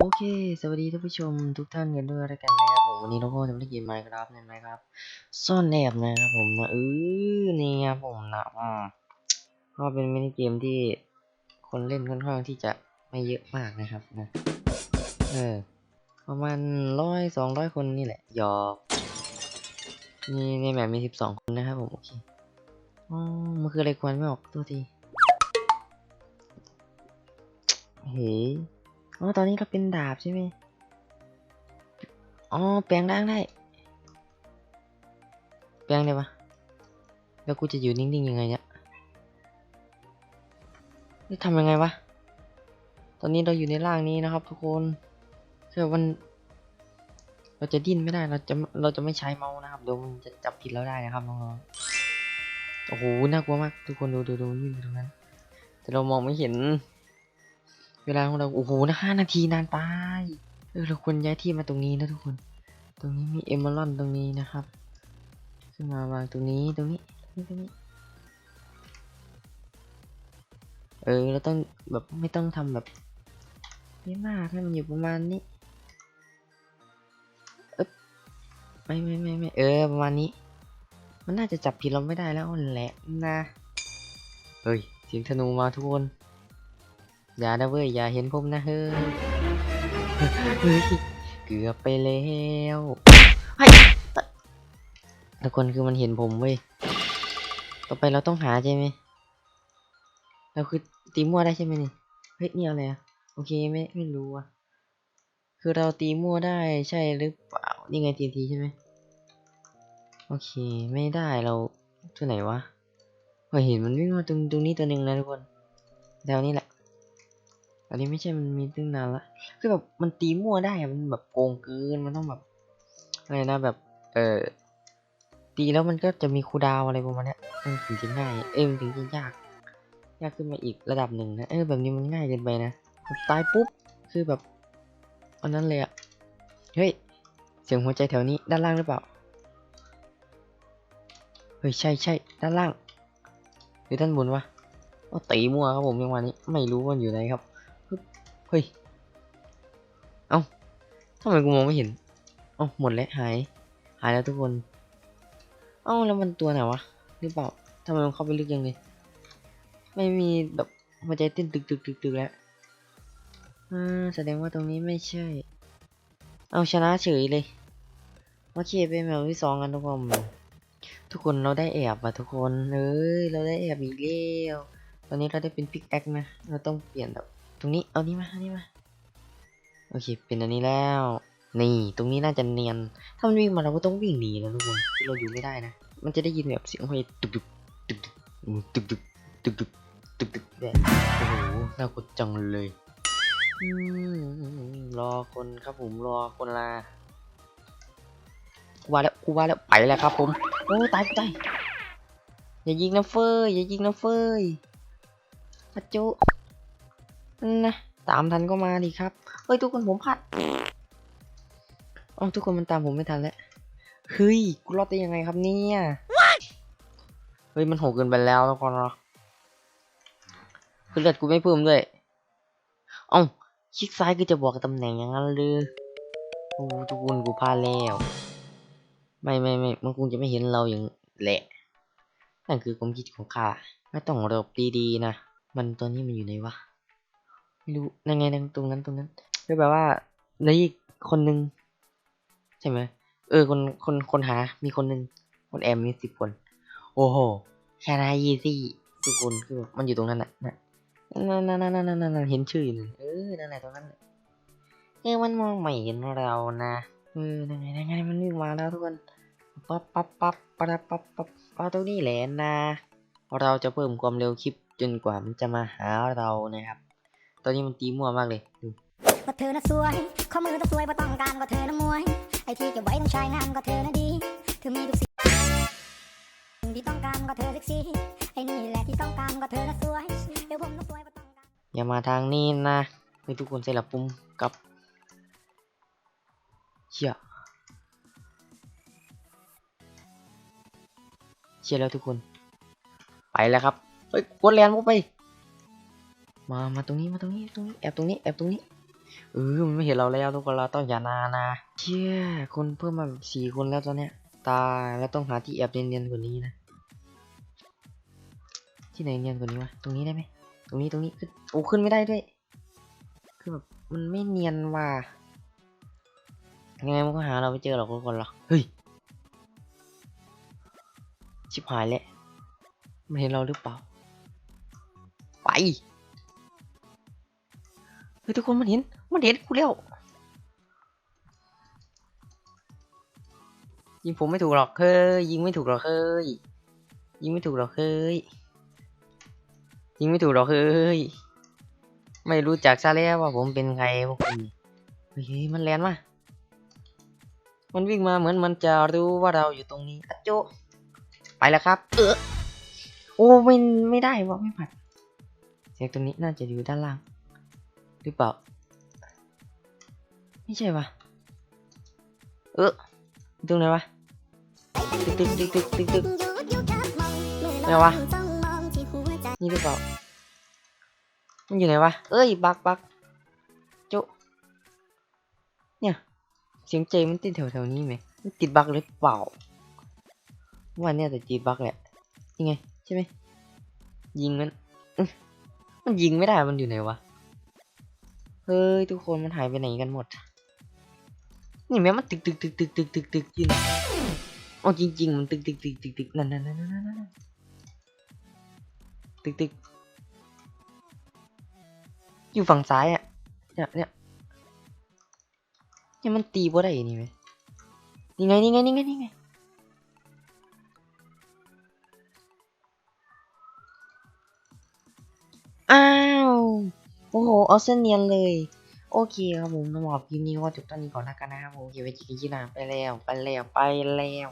โอเค สวัสดีท่านผู้ชมทุกท่านกันด้วยแล้วกันนะครับผมวันนี้เราก็จะมาเล่นเกมไมค์ครับในไมค์ครับซ่อนแอบนะครับผมนะเออนี่ครับผมนะอืมก็เป็นมินิเกมที่คนเล่นค่อนข้างที่จะไม่เยอะมากนะครับนะเออประมาณร้อยสองร้อยคนนี่แหละหยอกนี่ในแมปมีสิบสองคนนะครับผมโอเคอ๋อมันคืออะไรควันไม่ออกตัวทีเฮ้ย อ๋อ ตอนนี้เราเป็นดาบใช่ไหมอ๋อ แปลงร่างได้ แปลงได้ปะแล้วกูจะอยู่นิ่งๆยังไงเนี่ยนี่ทำยังไงวะ ตอนนี้เราอยู่ในร่างนี้นะครับ ทุกคนคือมัน เราจะดิ้นไม่ได้ เราจะ เราจะไม่ใช้เมาส์นะครับ เดี๋ยวมันจะจับผิดเราได้นะครับน้องๆ โอ้โห น่ากลัวมาก ทุกคนดูดูดูนี่ตรงนั้น แต่เรามองไม่เห็น เวลาของเราโอ้โหนะห้านาทีนานไปเออเราควรย้ายที่มาตรงนี้นะทุกคน ตรงนี้มีเอมเมอรอนตรงนี้นะครับ ขึ้นมาวางตรงนี้ตรงนี้ตรงนี้ตรงนี้เออเราต้องแบบไม่ต้องทำแบบไม่มากให้มันอยู่ประมาณนี้เอ๊บไม่ไม่ไม่ไม่เออประมาณนี้ มันน่าจะจับผิดเราไม่ได้แล้วแหละนะเฮ้ยเสียงธนูมาทุกคน อย่านะเว้ยอย่าเห็นผมนะเฮ้ยเฮ้ยเกือบไปแล้วเฮ้ยทุกคนคือมันเห็นผมเว้ยต่อไปเราต้องหาใช่ไหมเราคือตีมั่วได้ใช่ไหมนี่เฮ้ยนี่อะไรอะโอเคไม่ไม่รู้อะคือเราตีมั่วได้ใช่หรือเปล่านี่ไงทีทีใช่ไหมโอเคไม่ได้เราตัวไหนวะเฮ้ยเห็นมันวิ่งมาตรงตรงนี้ตัวหนึ่งนะทุกคนแถวนี้แหละ อันนี้ไม่ใช่มันมีตั้งนานละคือแบบมันตีมั่วได้อะมันแบบโกงเกินมันต้องแบบอะไรนะแบบ เออตีแล้วมันก็จะมีคูดาวอะไรประมาณนี้มันถึงจะง่าย เอ้ยมันถึงจะยาก ยากขึ้นมาอีกระดับหนึ่งนะเออแบบนี้มันง่ายเกินไปนะแบบตายปุ๊บคือแบบอันนั้นเลยอะเฮ้ยเสียงหัวใจแถวนี้ด้านล่างหรือเปล่าเฮ้ยใช่ใช่ด้านล่างหรือด้านบนวะก็ตีมั่วครับผมยังวันนี้ไม่รู้ว่ามันอยู่ไหนครับ เฮ้ย เอ้าทำไมกูมองไม่เห็น เอ้าหมดแล้วหาย หายแล้วทุกคน เอ้าแล้วมันตัวไหนวะหรือเปล่าทำไมมันเข้าไปลึกยังเลยไม่มีแบบหัวใจเต้นตึกตึกตึกตึกแล้วอ่าแสดงว่าตรงนี้ไม่ใช่ เอาชนะเฉยเลยโอเคเป็นแบบที่สองกันทุกคนทุกคนเราได้แอบอะทุกคนเอ้ยเราได้แอบอีกแล้วตอนนี้เราได้เป็นพิกแอคนะ เราต้องเปลี่ยนแบบ ตรงนี้เอานี่มาเอานี่มา โอเค เป็นอันนี้แล้ว นี่ ตรงนี้น่าจะเนียน ถ้ามันวิ่งมาเราก็ต้องวิ่งหนีนะทุกคนคือเราอยู่ไม่ได้นะ มันจะได้ยินแบบเสียงห้อยตึกตึกตึกตึกอืมตึกตึกตึกตึกตึกตึกแบบโอ้โห น่ากดจังเลยอืมรอคนครับผมรอคนลากูว่าแล้วกูว่าแล้วไปแล้วครับผมโอ้ตายกูตายอย่ายิงนะเฟยอย่ายิงนะเฟยพัจจุ นะตามทันก็มาดิครับ เฮ้ยทุกคนผมพลาดอ๋อทุกคนมันตามผมไม่ทันแล้ว เฮ้ยกูรอดได้ยังไงครับเนี่ยเฮ้ยมันโหดเกินไปแล้วทุกคนเนาะคือเลือดกูไม่เพิ่มด้วยเอ้าคลิกซ้ายคือจะบอกตำแหน่งอย่างนั้นเลยโอ้ทุกคนกูพลาดแล้วไม่ไม่ไม่มันคงจะไม่เห็นเราอย่างแหละนั่นคือความคิดของข้าไม่ต้องรบดีๆนะ มันตอนนี้มันอยู่ไหนวะไม่ รู้นั่นไงนั่นตรงนั้นตรงนั้นคือแบบว่าเหลืออีกคนนึงใช่ไหมเออคนคนคนหา มีคนนึงคนแอมมีสิบคน โอ้โหแค่นายยี่สี่ทุกคนคือแบบมันอยู่ตรงนั้นน่ะนะนั่นนั่นนั่นนั่นนั่นนั่นเห็นชื่ออยู่เลยเออนั่นแหละตรงนั้นเออมันมองไม่เห็นเรานะเออนั่นไงนั่นไงมันวิ่งมาแล้วทุกคนปั๊บปั๊บปั๊บปั๊บปั๊บปั๊บปั๊บตรงนี้แหละนะ เราจะเพิ่มความเร็วคลิปจนกว่ามันจะมาหาเรานะครับ อนนี้มันตีมั่วมากเลยดูว่าเธอน่ะสวยข้อมือต้องสวยเพราะต้องการว่าเธอน่ะมวย ไอ้ที่เก็บไว้ต้องใช้งานก็เธอน่ะดีเธอมีทุกสิ่งที่ต้องการก็เธอเซ็กซี่ไอ้นี่แหละที่ต้องการก็เธอน่ะสวยเดี๋ยวผมต้องสวยเพราะต้องการอย่ามาทางนี้นะให้ทุกคนใส่หลับปุ่มกลับเชี่ยเชี่ยแล้วทุกคน ไปแล้วครับเฮ้ยกดแลนด์เข้าไป มา มาตรงนี้ มาตรงนี้ ตรงนี้ แอบตรงนี้ แอบตรงนี้ เออ มันไม่เห็นเราแล้วทุกคนเราต้องอย่านานะเชี่ยคนเพิ่มมาแบบสี่คนแล้วตอนเนี้ย ตายแล้วต้องหาที่แอบเนียนๆกว่านี้นะ ที่ไหนเนียนกว่านี้วะ ตรงนี้ได้ไหม ตรงนี้ ตรงนี้ขึ้นโอ้ขึ้นไม่ได้ด้วย คือแบบมันไม่เนียนว่ะ ยังไงมันก็หาเราไม่เจอหรอกทุกคนหรอกเฮ้ย ชิบหายแล้วมันเห็นเราหรือเปล่า ไป ฮ้ยทุกคนมันเห็น มันเห็นกูแล้วยิงผมไม่ถูกหรอกเฮ้ยยิงไม่ถูกหรอกเฮ้ยยิงไม่ถูกหรอกเฮ้ยยิงไม่ถูกหรอกเฮ้ยไม่รู้จักซะแล้วว่าผมเป็นใครพวกคุณเฮ้ยมันแลนมามันวิ่งมาเหมือนมันจะรู้ว่าเราอยู่ตรงนี้อะโจไปแล้วครับ เออโอ้ไม่ไม่ได้วะไม่ผัดเสียงตัวนี้น่าจะอยู่ด้านล่างห รือเปล่า ไม่ใช่ปะเออตรงไหนวะ ตึกตึกตึกตึกตึกตึกไงวะ นี่หรือเปล่า มันอยู่ไหนวะ เอ้ย บักบักจะเนี่ย เสียงเจมันติดแถวๆนี้ไหมมันติดบักหรือเปล่าว่าเนี่ยแต่ติดบักแหละยังไง ใช่ไหมยิงมันมันยิงไม่ได้มันอยู่ไหนวะ เฮ้ยทุกคนมันหายไปไหนกันหมด นี่แม่มันตึกตึกตึกตึกตึกตึกตึกอยินโอ้จริง ๆ มันตึกตึกตึกตึกตึกนั่นนั่นนั่นนั่นนั่นตึกตึกอยู่ฝั่งซ้ายอะเนี่ยเนี่ยเนี่ยมันตีบ่ได้นี่ไหมนี่ไงนี่ไงนี่ไงนี่ไงอ้าว อ้โหเอาเส้นเนียนเลย โอเคครับผมสำหรับคลิปนี้ก็จบตอนนี้ก่อนแล้วกันนะครับผมเก็บไว้จีกันที่หน้าไปแล้ว ไปแล้ว ไปแล้ว